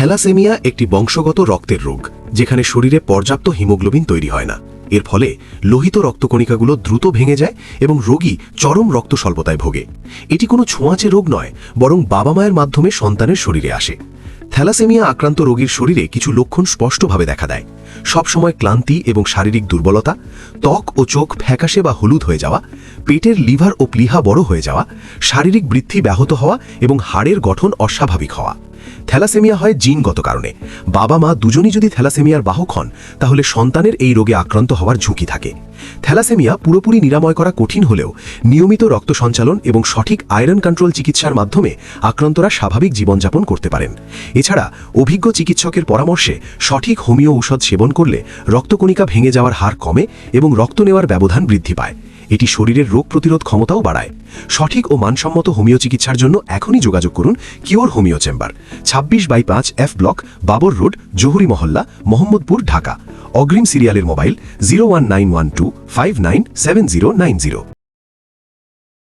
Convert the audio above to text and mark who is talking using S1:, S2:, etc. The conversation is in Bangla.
S1: থ্যালাসেমিয়া একটি বংশগত রক্তের রোগ, যেখানে শরীরে পর্যাপ্ত হিমোগ্লোবিন তৈরি হয় না। এর ফলে লোহিত রক্তকণিকাগুলো দ্রুত ভেঙে যায় এবং রোগী চরম রক্ত স্বল্পতায় ভোগে। এটি কোনো ছোঁয়াচে রোগ নয়, বরং বাবা মায়ের মাধ্যমে সন্তানের শরীরে আসে। থ্যালাসেমিয়া আক্রান্ত রোগীর শরীরে কিছু লক্ষণ স্পষ্টভাবে দেখা দেয়। সবসময় ক্লান্তি এবং শারীরিক দুর্বলতা, ত্বক ও চোখ ফ্যাকাশে বা হলুদ হয়ে যাওয়া, পেটের লিভার ও প্লিহা বড় হয়ে যাওয়া, শারীরিক বৃদ্ধি ব্যাহত হওয়া এবং হাড়ের গঠন অস্বাভাবিক হওয়া। থ্যালাসেমিয়া হয় জিনগত কারণে। বাবা মা দুজনই যদি থ্যালাসেমিয়ার বাহক হন, তাহলে সন্তানের এই রোগে আক্রান্ত হওয়ার ঝুঁকি থাকে। থ্যালাসেমিয়া পুরোপুরি নিরাময় করা কঠিন হলেও নিয়মিত রক্ত সঞ্চালন এবং সঠিক আয়রন কন্ট্রোল চিকিৎসার মাধ্যমে আক্রান্তরা স্বাভাবিক জীবনযাপন করতে পারেন। এছাড়া অভিজ্ঞ চিকিৎসকের পরামর্শে সঠিক হোমিও ঔষধ সেবন করলে রক্তকণিকা ভেঙে যাওয়ার হার কমে এবং রক্ত নেওয়ার ব্যবধান বৃদ্ধি পায়। এটি শরীরের রোগ প্রতিরোধ ক্ষমতাও বাড়ায়। সঠিক ও মানসম্মত হোমিও চিকিৎসার জন্য এখনই যোগাযোগ করুন কিওর হোমিও চেম্বার, ছাব্বিশ বাই পাঁচ F block, Babar road, Jahuri Mahalla, Mohammadpur, Dhaka. অগ্রিম সিরিয়ালের mobile zero one nine one two five nine seven zero nine zero.